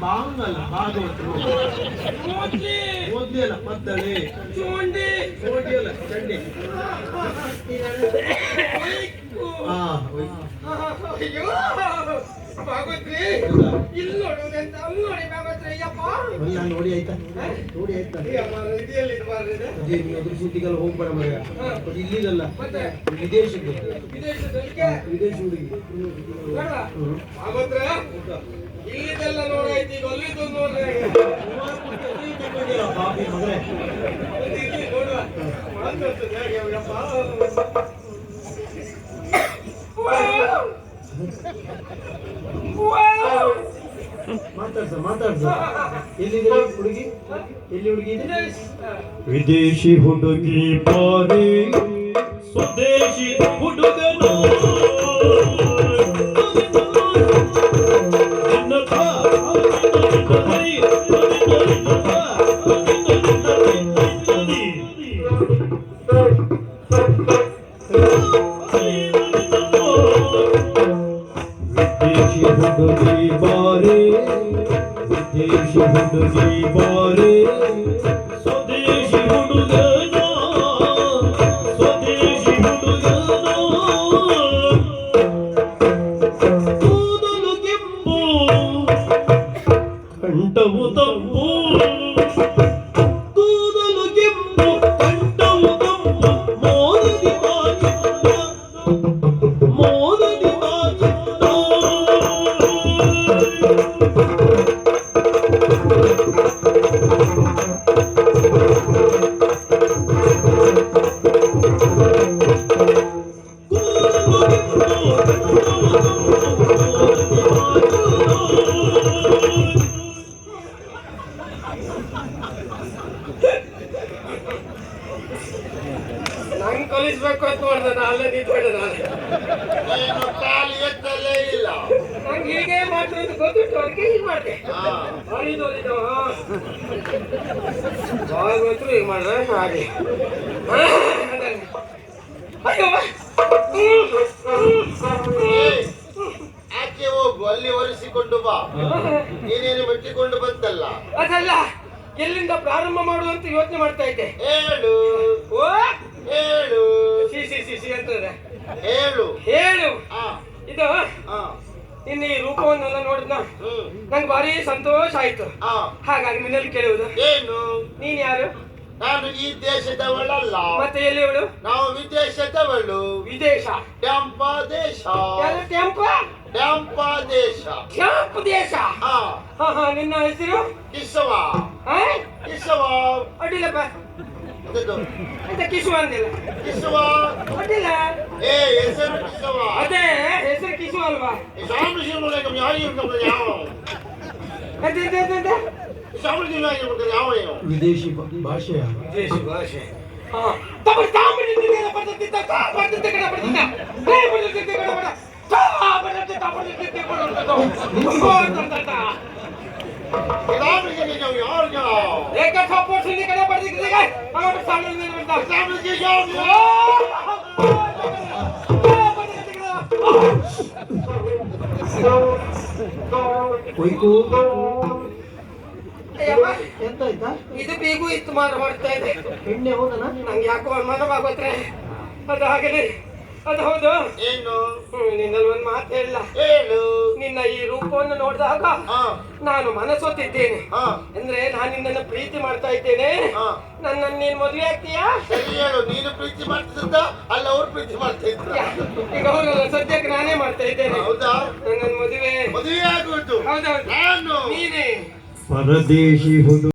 ಬಾಂಗಲ್ಲ ಭಾಗವತರು ಓದ್ಲಿ ಅಲ್ಲ ಪದ್ದಳೆ ಚೂಂಡಿ ಅಲ್ಲ ಚಂಡಿ ಹಾ ಭಾಗವತ್ರಿ. ಹೌದಾ? ಇಲ್ಲಿ ನೋಡುವುದು ಅಂತ ಅಲ್ಲಿ ನೋಡಿ ಭಾಗವತ್ರಿ ಅಯ್ಯಪ್ಪ. ಒಂದ್ ನಾನು ನೋಡಿ ಆಯ್ತಾ? ನೋಡಿ ಆಯ್ತಾ? ಇದೆಯಲ್ಲಿ ಇದು ಮಾರ್ರೆ? ಅದೇ ನೀವು ಅದ್ರ ಸುದ್ದಿಗೆಲ್ಲ ಹೋಗ್ಬೇಡ ಮಗ ಇಲ್ಲಿದಲ್ಲ. ಮತ್ತೆ? ವಿದೇಶದ್ದು ವಿದೇಶದಲ್ಲಿಗೆ ವಿದೇಶ ಹುಡುಗಿ. ಭಾಗವತ್ರೆ? ಇಲ್ಲಿದೆಲ್ಲ ನೋಡಾಯ್ತು ಈಗ ಅಲ್ಲಿದ್ದು ನೋಡ್ರಿ. ನೋಡುವ. ಹೇಗೆ ಅಯ್ಯಪ್ಪ? ಮಾತಾಡ್ಸ ಎಲ್ಲಿದೆ ಹುಡುಗಿ? ಹುಡುಗಿ ವಿದೇಶಿ ಹುಡುಗಿ ಪಾರಿ ಸ್ವದೇಶಿ ಹುಡುಗನು ವಿದೇಶಿ ಹುಡುಗಿ ಬಾರೆ ವಿದೇಶಿ ಹುಡುಗಿ ಬಾರೆ ಸ್ವದೇಶಿ ಹುಡುಗನ ಸ್ವದೇಶಿ ಹುಡುಗನ ಕೂದಲು ನಂಗೆ ಕಲಿಸ್ಬೇಕು ಅಂತ ನೋಡ್ದೆ ನಾ ಅಲ್ಲೇ ನಿಂತ್ಕೊಂಡೆ ನಾನು ನೀನು ಕಾಲು ಎತ್ತಲೇ ಇಲ್ಲ ನಂಗೆ ಹೀಗೆ ಗೊತ್ತಿತ್ತು ಅದಕ್ಕೆ ಹೀಗೆ ಮಾಡಿದೆ. ಮಾಡಿದ್ದು ಹೀಗೆ ಮಾಡ್ರೆ ಹಾಗೆ. ಯಾಕೆ ಹೋಗು? ಅಲ್ಲಿ ಒರೆಸಿಕೊಂಡು ಬಾ. ನೀನೇನು ಮೆಟ್ಟಿಕೊಂಡು ಬಂತಲ್ಲ? ಅದಲ್ಲ ಎಲ್ಲಿಂದ ಪ್ರಾರಂಭ ಮಾಡುವಂತ ಯೋಚನೆ ಮಾಡ್ತಾ ಇದ್ದೆ. ಹೇಳು. ಓ ಹೇಳು ಸಿ ಸಿ ಸಿ ಸಿ ಅಂತಂದ್ರೆ ಹೇಳು ಹೇಳು ಹಾ ಇದು ಹಾ ನಿನ್ನ ಈ ರೂಪವನ್ನೆಲ್ಲ ನೋಡಿದ್ನ ಹ್ಮ್ ನಂಗೆ ಭಾರಿ ಸಂತೋಷ ಆಯ್ತು. ಹಾ ಹಾಗಾಗಿ ನಿನ್ನಲ್ಲಿ ಕೇಳುವುದು. ಏನು? ನೀನ್ ಯಾರು? ನಾನು ಈ ದೇಶದವಳಲ್ಲ. ಮತ್ತೆ ಎಲ್ಲಿಯವಳು ನಾವು ವಿದೇಶದವಳು. ವಿದೇಶ. ಟೆಂಪ ದೇಶ. ಯಾರು? ಟೆಂಪ ಟ್ಯಾಂಪ ದೇಶ. ಟ್ಯಾಂಪ್ ದೇಶ. ಹಾ. ಹಾ ಹಾ ನಿನ್ನ ಹೆಸರು? ಕಿಸವ ಹಾ ಕಿಸವ ಅಡ್ಡಿಲ್ಲಪ್ಪ. ಅದದು? ಅಂತ ಕಿಶು ಅಂದಿಲ್ಲ. ಕಿಸವ ಅಡ್ಡಿಲ್ಲ. ಏ ಹೆಸರು ಕಿಸವ ಅದೇ ಹೆಸರು ಕಿಶು ಅಲ್ವಾ? ಅದೇ ಅದೇ ಸಾಮೃದ್ಧಿ ಯಾವ ವಿದೇಶಿ ಬ- ಭಾಷೆಯ ವಿದೇಶಿ ಭಾಷೆ ಹಾ ತಮ್ಮ ತಾಮಿಡಿದ ಪದ್ಧತಿ ತಾ ಪದ್ಧತಿ ಕಡೆ ಪದ್ಧತಿ ಹೇ ಪದ್ಧತಿ ಕಡೆ ಪದ್ಧತಿ ತಾ ಪದ್ಧತಿ ತಾ ಪದ್ಧತಿ ಕಡೆ ಪದ್ಧತಿ ರಾಮರಿಗೆ ನೀವು ಯಾರು ಯಾವ ಏಕ ಸಪೋರ್ಟ್ ಸಿಂದಿ ಕಡೆ ಪದ್ಧತಿ ಕಡೆ ಅವರ ಸಾಲ ಮೇಲೆ ಬರ್ತಾ ಸಾಮೃದ್ಧಿ ಯಾವ ಕೊಯ್ಕು ಅಯ್ಯಪ್ಪ ಎಂತ ಆಯ್ತಾ ಇದು ಬೀಗು ಇತ್ತು ಮಾರು ಮಾಡ್ತಾ ಇದೆ. ಎಣ್ಣೆ ಹೌದನ? ನಂಗೆ ಯಾಕೋ ಅನುಮಾನವಾಗೋತ್ರೆ. ಅದು ಹಾಗೇನೆ. ಅದು ಹೌದು. ಏನು? ನಿನ್ನಲ್ಲಿ ಒಂದು ಮಾತು ಹೇಳಿಲ್ಲ. ಹೇಳು ನಿನ್ನ ಈ ರೂಪವನ್ನು ನೋಡಿದಾಗ ಹಾ. ನಾನು ಮನಸ್ಸೊತ್ತಿದ್ದೇನೆ ಹಾ. ಅಂದ್ರೆ ನಾನು ನಿನ್ನನ್ನು ಪ್ರೀತಿ ಮಾಡ್ತಾ ಇದ್ದೇನೆ. ಹಾ. ನನ್ನನ್ನು ನೀನ್ ಮದುವೆ ಆಗ್ತೀಯಾ? ಸರಿ ಹೇಳು ನೀನು ಪ್ರೀತಿ ಮಾಡ್ತಿದ್ದ ಅಲ್ಲ ಅವ್ರು ಪ್ರೀತಿ ಮಾಡ್ತಾ ಇದ್ರ? ಈಗ ಹೌದಲ್ಲ ಸದ್ಯಕ್ಕೆ ನಾನೇ ಮಾಡ್ತಾ ಇದ್ದೇನೆ. ಹೌದಾ? ನನ್ನ ಮದುವೆ ಮದುವೆ ಆಗುವುದು ಹೌದೌದು ನಾನು. ನೀನೇ. ಪರದೇಶಿ ಹುಡುಗ